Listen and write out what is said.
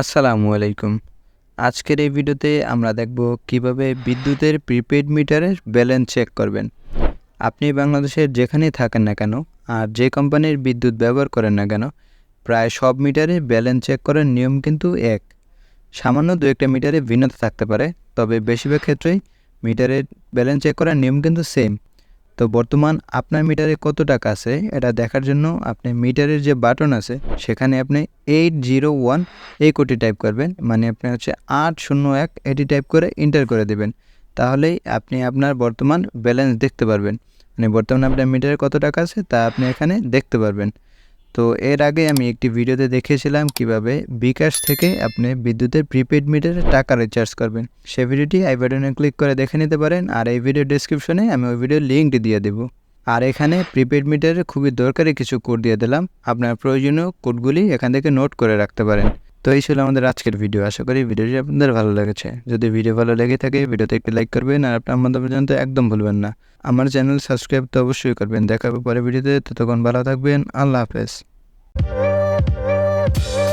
আসসালামু আলাইকুম। আজকের এই ভিডিওতে আমরা দেখব কীভাবে বিদ্যুতের প্রিপেড মিটারের ব্যালেন্স চেক করবেন। আপনি বাংলাদেশের যেখানেই থাকেন না কেন আর যে কোম্পানির বিদ্যুৎ ব্যবহার করেন না কেন, প্রায় সব মিটারে ব্যালেন্স চেক করার নিয়ম কিন্তু এক। সামান্য দু একটা মিটারে ভিন্নতা থাকতে পারে, তবে বেশিরভাগ ক্ষেত্রেই মিটারের ব্যালেন্স চেক করার নিয়ম কিন্তু সেম। তো বর্তমান আপনার মিটারে কত টাকা আছে এটা দেখার জন্য আপনি মিটারের যে বাটন আছে সেখানে আপনি এইট জিরো ওয়ান এই কোটি টাইপ করবেন। মানে আপনি হচ্ছে আট শূন্য এক এটি টাইপ করে এন্টার করে দেবেন। তাহলেই আপনি আপনার বর্তমান ব্যালেন্স দেখতে পারবেন। মানে বর্তমানে আপনার মিটারে কত টাকা আছে তা আপনি এখানে দেখতে পারবেন। তো এর আগে আমি একটি ভিডিওতে দেখিয়েছিলাম কীভাবে বিকাশ থেকে আপনি বিদ্যুতের প্রিপেড মিটারে টাকা রিচার্জ করবেন। সে ভিডিওটি আই বাটনে ক্লিক করে দেখে নিতে পারেন আর এই ভিডিও ডিসক্রিপশনে আমি ওই ভিডিওর লিঙ্কটি দিয়ে দেবো। আর এখানে প্রিপেড মিটারে খুবই দরকারি কিছু কোড দিয়ে দিলাম। আপনার প্রয়োজনীয় কোডগুলি এখান থেকে নোট করে রাখতে পারেন। তো এই ছিল আমাদের আজকের ভিডিও আশা করি ভিডিওটি আপনাদের ভালো লেগেছে। যদি ভিডিও ভালো লেগে থাকে ভিডিওতে একটি লাইক করবেন আর আপনার মন্তব্য জানতে একদম ভুলবেন না। আমার চ্যানেল সাবস্ক্রাইব তো অবশ্যই করবেন। দেখা হবে পরে ভিডিওতে ততক্ষণ ভালো থাকবেন। আল্লাহ হাফেজ। Bye.